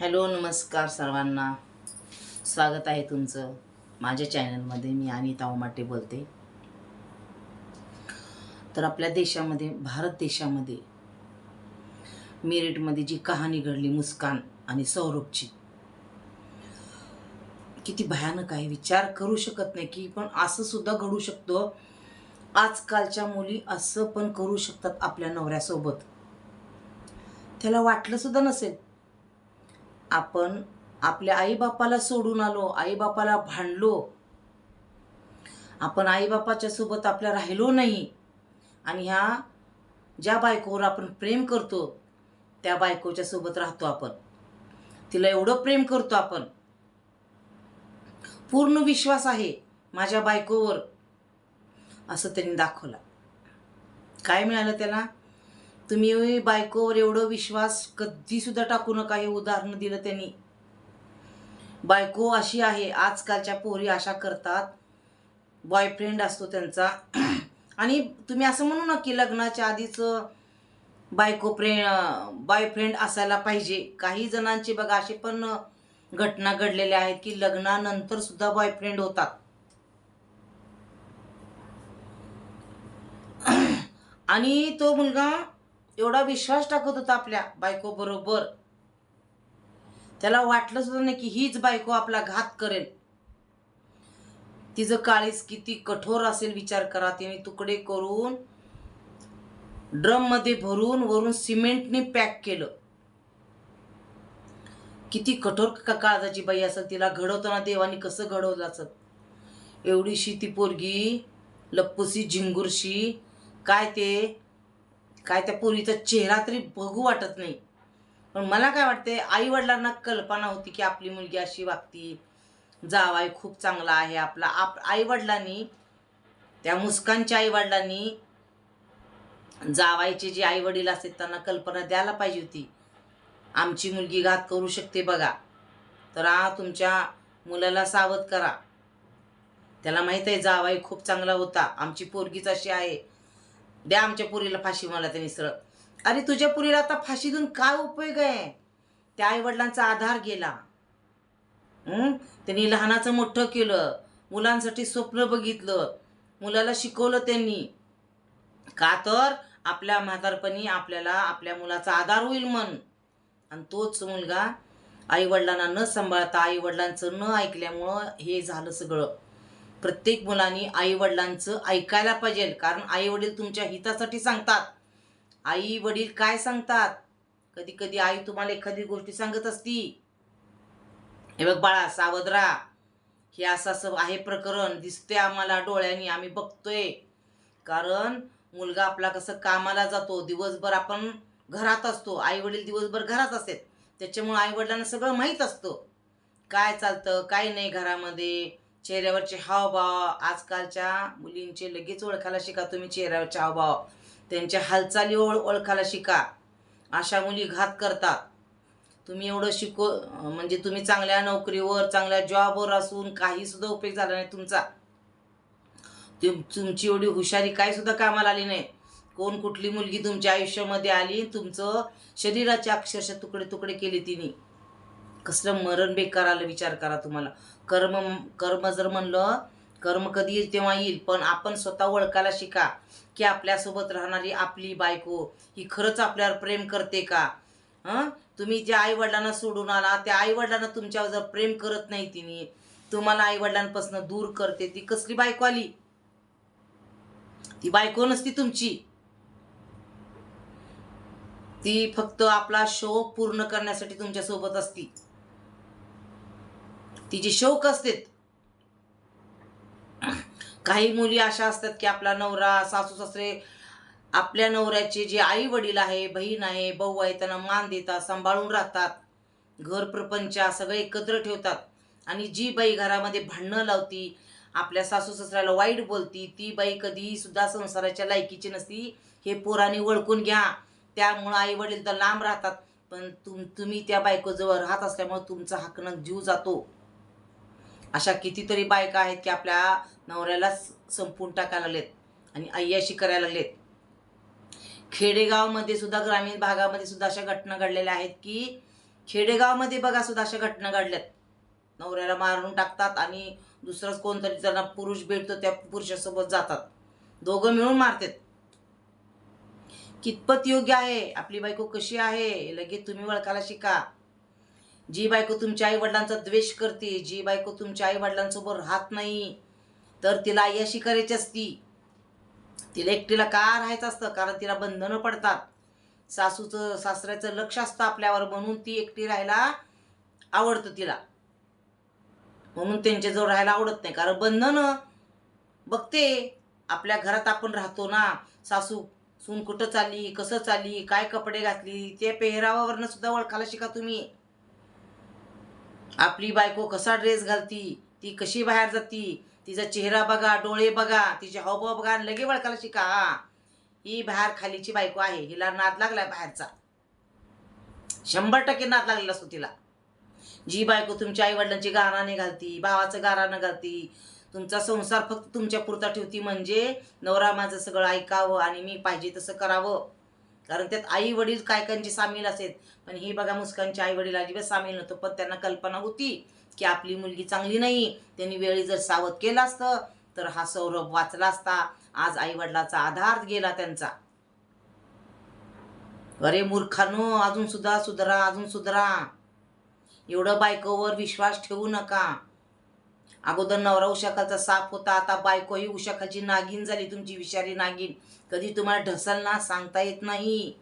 Hello नमस्कार सर्वांना. स्वागत आहे तुमचं माझ्या चॅनलमध्ये. मी अनिता उमाटे बोलते. तर आपल्या देशामध्ये भारत देशामध्ये मेरिटमध्ये जी कहाणी घडली मुस्कान आणि सौरभची किती भयानक आहे. विचार करू शकत नाही की पण असं सुद्धा घडू शकतो. आजकालच्या मुली असं पण करू शकतात आपल्या नवऱ्यासोबत. त्याला वाटलं सुद्धा नसेल आपण आपल्या आईबापाला सोडून आलो आईबापाला भांडलो आपण आईबापाच्या सोबत आपल्या राहिलो नाही आणि ह्या ज्या बायकोवर आपण प्रेम करतो त्या बायकोच्या सोबत राहतो आपण. तिला एवढं प्रेम करतो आपण. पूर्ण विश्वास आहे माझ्या बायकोवर असं त्यांनी दाखवला. काय मिळालं त्याला? तुम्ही बायकोवर एवढं विश्वास कधी सुद्धा टाकू नका हे उदाहरण दिलं त्यांनी. बायको अशी आहे आजकालच्या पोरी अशा करतात. बॉयफ्रेंड असतो त्यांचा. आणि तुम्ही असं म्हणू ना की लग्नाच्या आधीच बायको प्रे बॉयफ्रेंड असायला पाहिजे. काही जणांचे बघा असे पण घटना घडलेल्या आहेत की लग्नानंतर सुद्धा बॉयफ्रेंड होतात. आणि तो मुलगा एवढा विश्वास टाकत होता आपल्या बायको बरोबर. त्याला वाटलं सुद्धा नाही की हीच बायको आपला घात करेल. तिचं काळीज किती कठोर असेल विचार करा. तिने तुकडे करून ड्रममध्ये भरून वरून सिमेंटने पॅक केलं. किती कठोर का काळजाची बाई असेल तिला घडवताना देवानी कसं घडवलं असत एवढीशी ती पोरगी लप्पूशी झिंगूरशी काय ते? काय त्या पोरीचा चेहरा तरी बघू वाटत नाही. पण मला काय वाटते आई वडिलांना कल्पना होती की आपली मुलगी अशी वागती जावाई खूप चांगला आहे आपला. आप आई वडिलांनी त्या मुस्कानच्या आई वडिलांनी जावायचे जे आई वडील असतात त्यांना कल्पना द्यायला पाहिजे होती. आमची मुलगी घात करू शकते बघा. तर हा तुमच्या मुलाला सावध करा. त्याला माहीत आहे जावाई खूप चांगला होता. आमची पोरगीच अशी आहे. द्या आमच्या पुरीला फाशी मला त्यांनी सरळ. अरे तुझ्या पुरीला आता फाशी देऊन काय उपयोग आहे? त्या आई वडिलांचा आधार गेला. त्यांनी लहानाचं मोठं केलं. मुलांसाठी स्वप्न बघितलं. मुलाला शिकवलं त्यांनी. का तर आपल्या म्हातारपणी आपल्याला आपल्या मुलाचा आधार होईल मन आणि तोच मुलगा आई वडिलांना न सांभाळता आई वडिलांचं न ऐकल्यामुळं हे झालं सगळं. प्रत्येक मुलांनी आई वडिलांचं ऐकायला पाहिजे. कारण आई वडील तुमच्या हितासाठी सांगतात. आई वडील काय सांगतात? कधी कधी आई तुम्हाला एखादी गोष्टी सांगत असती. हे बघ बाळा सावध राहा. हे असं असं आहे प्रकरण. दिसते आम्हाला डोळ्यांनी. आम्ही बघतोय. कारण मुलगा आपला कसं कामाला जातो. दिवसभर आपण घरात असतो. आई वडील दिवसभर घरात असतात. त्याच्यामुळे आई वडिलांना सगळं माहीत असतं. काय चालतं? काय नाही घरामध्ये? चेहऱ्यावरचे हावभाव आजकालच्या मुलींचे लगेच ओळखायला शिका तुम्ही चेहऱ्यावरचे हावभाव. त्यांच्या हालचाली ओळ ओळखायला शिका. अशा मुली घात करतात. तुम्ही एवढं शिको म्हणजे तुम्ही चांगल्या नोकरीवर चांगल्या जॉबवर असून काहीसुद्धा उपयोग झाला नाही तुमचा. तुम तुमची एवढी हुशारी काय सुद्धा कामाला आली नाही. कोण कुठली मुलगी तुमच्या आयुष्यामध्ये आली तुमचं शरीराचे अक्षरशः तुकडे तुकडे केले तिने. कसलं मरण बेकार आलं विचार करा तुम्हाला. कर्म कर्म जर म्हणलं कर्म कधी येईल तेव्हा येईल पण आपण स्वतः ओळखायला शिका की आपल्यासोबत राहणारी आपली बायको ही खरंच आपल्यावर प्रेम करते का? हं? तुम्ही ज्या आई वडिलांना सोडून आला त्या आई वडिलांना तुमच्यावर जर प्रेम करत नाही तिने तुम्हाला आई वडिलांपासून दूर करते ती कसली बायको आली? ती बायको नसती तुमची. ती फक्त आपला शो पूर्ण करण्यासाठी तुमच्यासोबत असती. तिचे शौक असते काही मुली अशा असतात की आपला नवरा सासू सासरे आपल्या नवऱ्याचे जे आई वडील आहे बहीण आहे भाऊ आहे त्यांना मान देतात सांभाळून राहतात. घर प्रपंच सगळे एकत्र ठेवतात. आणि जी बाई घरामध्ये भांडणं लावती आपल्या सासू सासऱ्याला वाईट बोलती ती बाई कधीही सुद्धा संसाराच्या लायकीची नसती. हे पोराने ओळखून घ्या. त्यामुळं आई वडील तर लांब राहतात. पण तुम तुम्ही त्या बायकोजवळ राहत असल्यामुळे तुमचा हकनं जीव जातो. अशा कितीतरी बायका आहेत की आपल्या नवऱ्याला संपून टाकायला लागलेत आणि अय्याशी करायला लागलेत. खेडेगावमध्ये सुद्धा ग्रामीण भागामध्ये सुद्धा अशा घटना घडलेल्या आहेत की खेडेगावमध्ये बघा सुद्धा अशा घटना घडल्यात. नवऱ्याला मारून टाकतात आणि दुसरंच कोणतरी त्यांना पुरुष भेटतो त्या पुरुषासोबत जातात. दोघं मिळून मारतात. कितपत योग्य आहे? आपली बायको कशी आहे? लगेच तुम्ही ओळखायला शिका. जी बायको तुमच्या आई वडिलांचा द्वेष करते जी बायको तुमच्या आई वडिलांसोबत राहत नाही तर तिला आई अशी करायची असती. तिला एकटीला का राहायचं असतं? कारण तिला बंधनं पडतात. सासूचं सासऱ्याचं लक्ष असतं आपल्यावर म्हणून ती एकटी राहायला आवडतं तिला. म्हणून त्यांच्याजवळ राहायला आवडत नाही. कारण बंधनं बघते आपल्या घरात आपण राहतो ना. सासू सून कुठं चालली कसं चालली काय कपडे घातली ते पेहरावावरनं सुद्धा ओळखायला शिका तुम्ही. आपली बायको कसा ड्रेस घालती ती कशी बाहेर जाती तिचा चेहरा बघा डोळे बघा तिचे हावभाव बघा लगे वळखायला शिका. हा. ही बाहेर खालीची बायको आहे. हिला नाद लागलाय बाहेरचा. शंभर टक्के नाद लागलेला असतो तिला. जी बायको तुमच्या आईवडिलांची गाराने घालती भावाचं गारानं घालती तुमचा संसार फक्त तुमच्या पुरता ठेवती म्हणजे नवरा माझं सगळं ऐकावं आणि मी पाहिजे तसं करावं. कारण त्यात आई वडील काय कांची सामील असेल पण ही बघा मुस्कानच्या आई वडील अजिबात सामील नव्हतं पण त्यांना कल्पना होती की आपली मुलगी चांगली नाही. त्यांनी वेळी जर सावध केलं असतं तर हा सौरभ वाचला असता. आज आई वडिलाचा आधार गेला त्यांचा. अरे मूर्खानो अजून सुद्धा सुधरा अजून सुधरा. एवढं बायकोवर विश्वास ठेवू नका. अगोदर नवरा उशाखाचा साप होता आता बायको ही उशाखाची नागिन झाली तुमची विषारी नागिन कधी तुम्हाला ढसल ना सांगता येत नाही.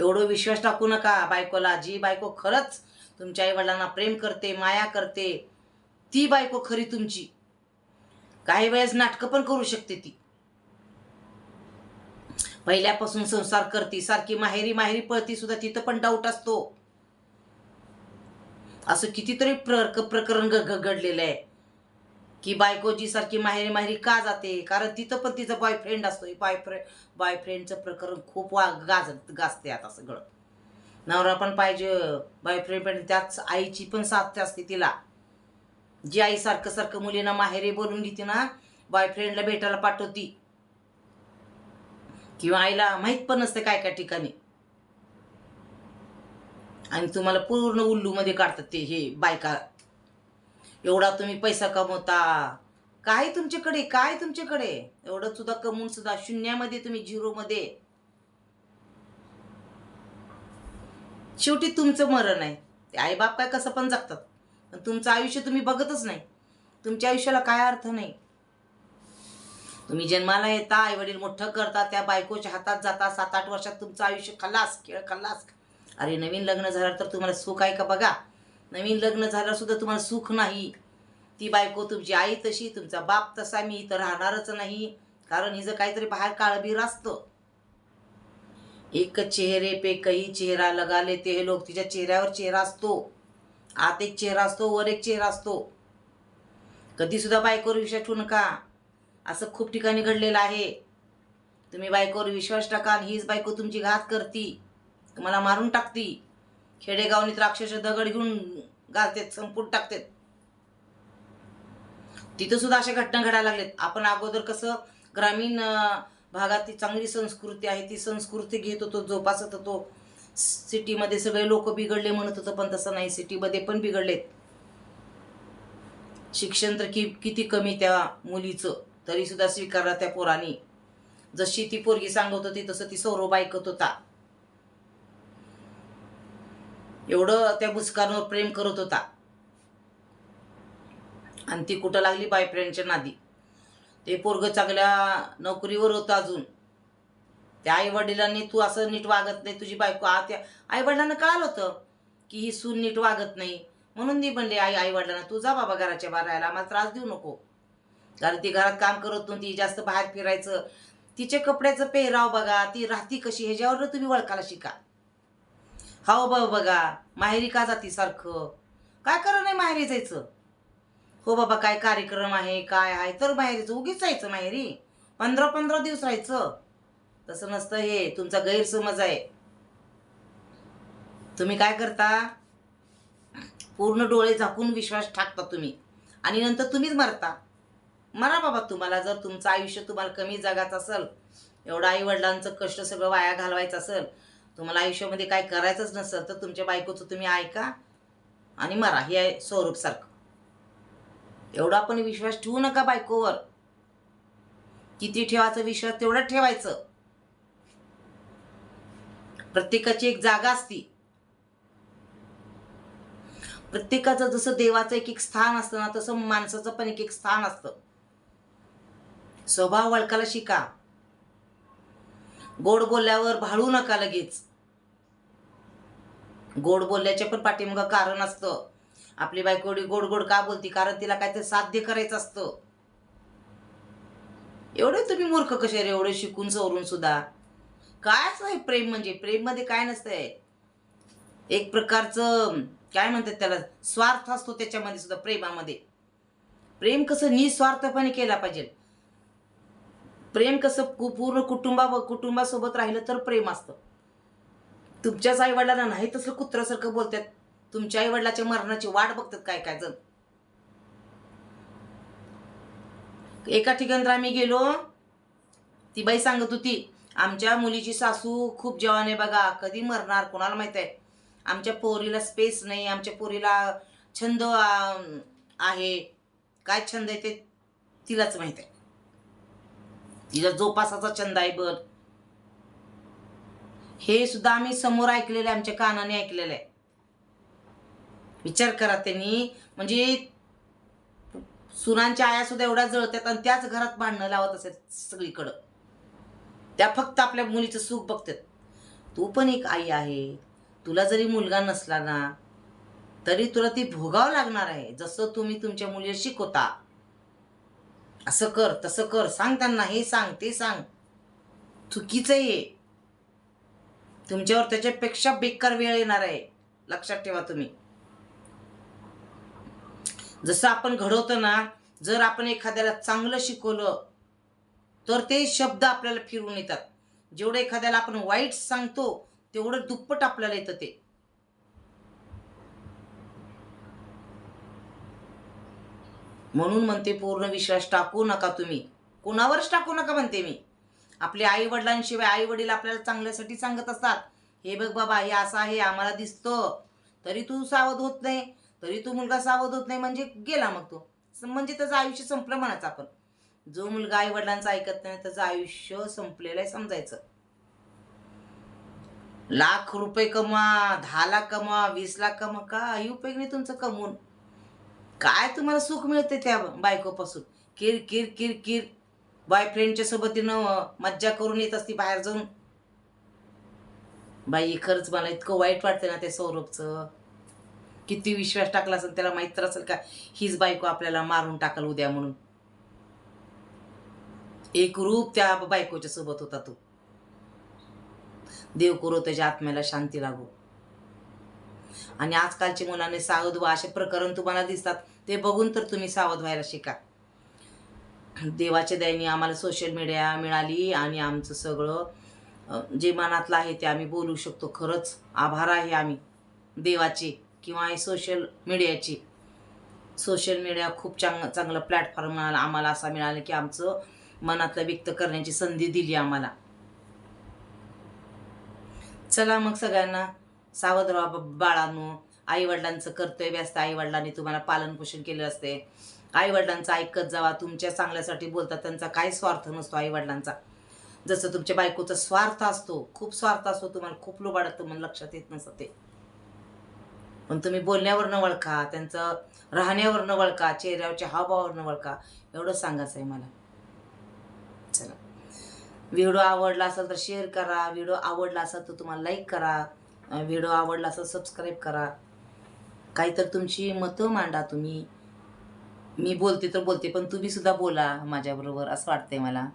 एवढं विश्वास टाकू नका बायकोला. जी बायको खरंच तुमच्या आई वडिलांना प्रेम करते माया करते ती बायको खरी तुमची. काही वेळेस नाटकं पण करू शकते ती. पहिल्यापासून संसार करते सारखी माहेरी माहेरी पळती सुद्धा तिथं पण डाऊट असतो. असं कितीतरी प्र प्रकरण ग- घडलेलं आहे. की बायकोजी सारखी माहेरी माहेरी का जाते? कारण तिथं पण तिचा बॉयफ्रेंड असतो बॉयफ्रेंड बॉयफ्रेंडचं प्रकरण खूप वा गाज गाजते आता सगळं. नवरा पण पाहिजे बॉयफ्रेंड पण त्याच आईची पण साथ असते तिला. जी आई सारखं सारखं मुलींना माहेरी बोलून घेते ना बॉयफ्रेंडला भेटायला पाठवती. किंवा आईला माहीत पण नसते काय काय ठिकाणी. आणि तुम्हाला पूर्ण उल्लूमध्ये काढतात ते हे बायका एवढा तुम्ही पैसा कमवता. काय तुमच्याकडे? काय तुमच्याकडे? एवढं सुद्धा कमवून सुद्धा शून्यामध्ये तुम्ही झिरोमध्ये. शेवटी तुमचं मरण आहे. ते आईबाप काय कसं पण जगतात. पण तुमचं आयुष्य तुम्ही बघतच नाही. तुमच्या आयुष्याला काय अर्थ नाही. तुम्ही जन्माला येता आई वडील मोठं करता त्या बायकोच्या हातात जाता सात आठ वर्षात तुमचं आयुष्य खल्लास खेळ खल्लास अरे नवीन लग्न झालं तर तुम्हाला सुख आहे का बघा? नवीन लग्न झालं सुद्धा तुम्हाला सुख नाही. ती बायको तुमची आई तशी तुमचा बाप तसा मी इथं राहणारच नाही. कारण हिचं काहीतरी बाहेर काळबीर असतं. एक चेहरे पे कही चेहरा लगाले ते हे लोक. तिच्या चेहऱ्यावर चेहरा असतो. आत एक चेहरा असतो वर एक चेहरा असतो. कधीसुद्धा बायकोवर विश्वास ठेवू नका. असं खूप ठिकाणी घडलेलं आहे. तुम्ही बायकोवर विश्वास टाकाल हीच बायको तुमची घात करती. तुम्हाला मारून टाकती. खेडेगावनी तर अक्षरशः दगड घेऊन घालतात संपून टाकतात. तिथं सुद्धा अशा घटना घडायला लागलेत आपण अगोदर कसं ग्रामीण भागात ती चांगली संस्कृती आहे ती संस्कृती घेत होतो जोपासत होतो. सिटीमध्ये सगळे लोक बिघडले म्हणत होतं पण तसं नाही. सिटीमध्ये पण बिघडलेत. शिक्षण तर कि किती कमी त्या मुलीचं तरी सुद्धा स्वीकारला त्या पोरानी. जशी ती पोरगी सांगत होती तसं ती सौरभ ऐकत होता. एवढं त्या भुसकांवर प्रेम करत होता. आणि ती कुठं लागली बायफ्रेंडच्या नादी? ते पोरग चांगल्या नोकरीवर होतं अजून. त्या आई वडिलांनी तू असं नीट वागत नाही तुझी बायको आ त्या आई वडिलांना कळालं होतं की ही सून नीट वागत नाही. म्हणून ती म्हणली आई आई वडिलांना तू जा बाबा घराच्या बाहेर राहायला आम्हाला त्रास देऊ नको. कारण ती घरात काम करत नव्हती जास्त बाहेर फिरायचं. तिच्या कपड्याचं पेहराव बघा ती राहती कशी ह्याच्यावर तुम्ही वळखायला शिका. हाव बघ बघा माहेरी का जाती सारखं? काय करा नाही माहेरी जायचं? हो बाबा काय कार्यक्रम आहे काय आहे? तर माहेरीचं उगीच जायचं माहेरी. पंधरा पंधरा दिवस राहायचं. तसं नसतं हे तुमचा गैरसमज आहे. तुम्ही काय करता? पूर्ण डोळे झाकून विश्वास टाकता तुम्ही. आणि नंतर तुम्हीच मरता. मरा बाबा तुम्हाला जर तुमचं आयुष्य तुम्हाला कमी जगाचं असेल एवढं आई वडिलांचं कष्ट सगळं वाया घालवायचं असेल तुम्हाला आयुष्यामध्ये काय करायचंच नसेल तर तुमच्या बायकोचं तुम्ही ऐका आणि मरा. हे आहे स्वरूपसारखं एवढा पण विश्वास ठेवू नका बायकोवर. किती ठेवायचा विश्वास तेवढा ठेवायचं. प्रत्येकाची एक जागा असती. प्रत्येकाचं जसं देवाचं एक एक स्थान असतं ना तसं माणसाचं पण एक एक स्थान असतं. स्वभाव वळखायला शिका. गोड बोलल्यावर भाळू नका लगेच. गोड बोलल्याचे पण पाठीमागं कारण असतं. आपली बायको एवढी गोड गोड का बोलती? कारण तिला काहीतरी साध्य करायचं असतं. एवढे तुम्ही मूर्ख कसे रे? एवढे शिकून सवरून सुद्धा. काय असं आहे प्रेम म्हणजे? प्रेममध्ये काय नसतंय. एक प्रकारचं काय म्हणतात त्याला? स्वार्थ असतो त्याच्यामध्ये सुद्धा प्रेमामध्ये. प्रेम कसं निस्वार्थपणे केला पाहिजे. प्रेम कसं पूर्ण कुटुंबा कुटुंबासोबत राहिलं तर प्रेम असतं. तुमच्याच आईवडिलांना नाही तसं कुत्र्यासारखं बोलतात तुमच्या आईवडिलाच्या मरणाची वाट बघतात काय काय जण. एका ठिकाणी तर आम्ही गेलो. ती बाई सांगत होती आमच्या मुलीची सासू खूप जवान आहे बघा कधी मरणार कोणाला माहीत आहे? आमच्या पोरीला स्पेस नाही आमच्या पोरीला छंद आहे. काय छंद आहे ते तिलाच माहीत आहे. तिला जोपासाचा छंद आहे बघ. हे सुद्धा आम्ही समोर ऐकलेलं आहे आमच्या कानाने ऐकलेलं. आहे विचार करा त्यांनी. म्हणजे सुनांच्या आया सुद्धा एवढ्या जळतात आणि त्याच घरात भांडणं लावत असेल सगळीकडं. त्या फक्त आपल्या मुलीचं सुख बघतात तू पण एक आई आहे. तुला जरी मुलगा नसला ना तरी तुला ती भोगावं लागणार आहे. जसं तुम्ही तुमच्या मुलीला शिकवता. असं कर तसं कर. सांग त्यांना हे सांग ते सांग. चुकीचं आहे. तुमच्यावर त्याच्यापेक्षा बेकार वेळ येणार आहे. लक्षात ठेवा तुम्ही. जसं आपण घडवतो ना जर आपण एखाद्याला चांगलं शिकवलं तर ते शब्द आपल्याला फिरून येतात. जेवढं एखाद्याला आपण वाईट सांगतो तेवढं दुप्पट आपल्याला येतं ते. म्हणून म्हणते पूर्ण विश्वास टाकू नका तुम्ही. कोणावरच टाकू नका म्हणते मी. आपल्या आई वडिलांशिवाय आई वडील आपल्याला चांगल्यासाठी सांगत असतात. हे बघ बाबा हे असं आहे आम्हाला दिसतं. तरी तू सावध होत नाही. तरी तू मुलगा सावध होत नाही म्हणजे गेला मग तो. म्हणजे त्याचं आयुष्य संपलं म्हणायचं आपण. जो मुलगा आई वडिलांचा ऐकत नाही त्याचं आयुष्य संपलेलं आहे समजायचं. लाख रुपये कमवा दहा लाख कमवा वीस लाख कमवा काही उपयोग नाही तुमचं कमवून. काय तुम्हाला सुख मिळते त्या बायकोपासून? किर किर किर किर. बॉयफ्रेंडच्या सोबतीनं मज्जा करून येत असती बाहेर जाऊन. बाई खरंच मला इतकं वाईट वाटतं ना त्या सौरभचं. किती विश्वास टाकला असेल त्याला माहीत तर असेल का हीच बायको आपल्याला मारून टाकल उद्या म्हणून. एक रूप त्या बायकोच्या सोबत होता तो. देव करो त्याच्या आत्म्याला शांती लागो. आणि आजकालच्या मुलांनी सावध व्हा असे प्रकरण तुम्हाला दिसतात. ते बघून तर तुम्ही सावध व्हायला शिका. देवाच्या दयाने आम्हाला सोशल मीडिया मिळाली आणि आमचं सगळं जे मनातलं आहे ते आम्ही बोलू शकतो. खरंच आभार आहे आम्ही देवाचे किंवा सोशल मीडियाची सोशल मीडिया खूप चांग चांगलं प्लॅटफॉर्म मिळाला आम्हाला असा मिळाला की आमचं मनातलं व्यक्त करण्याची संधी दिली आम्हाला. चला मग सगळ्यांना सावध राहा बाळांनो आईवडिलांचं कर्तव्य असतं. आईवडिलांनी तुम्हाला पालनपोषण केलं असते. आई वडिलांचं ऐकत जावा तुमच्या चांगल्यासाठी बोलतात त्यांचा काही स्वार्थ नसतो आई वडिलांचा जसं तुमच्या बायकोचा स्वार्थ असतो खूप स्वार्थ असतो तुम्हाला खूप लोबाडत तुम्हाला लक्षात येत नसतं ते. पण तुम्ही बोलण्यावर न वळखा त्यांचं राहण्यावर न वळखा चेहऱ्यावरच्या हावभावावर न वळखा एवढं सांगायचं आहे मला. चला. व्हिडिओ आवडला असेल तर शेअर करा व्हिडिओ आवडला असेल तर तुम्हाला लाईक करा व्हिडिओ आवडला असेल सबस्क्राईब करा. काहीतर तुमची मतं मांडा तुम्ही. मी बोलते तर बोलते पण तुम्ही सुद्धा बोला माझ्याबरोबर असं वाटतंय मला.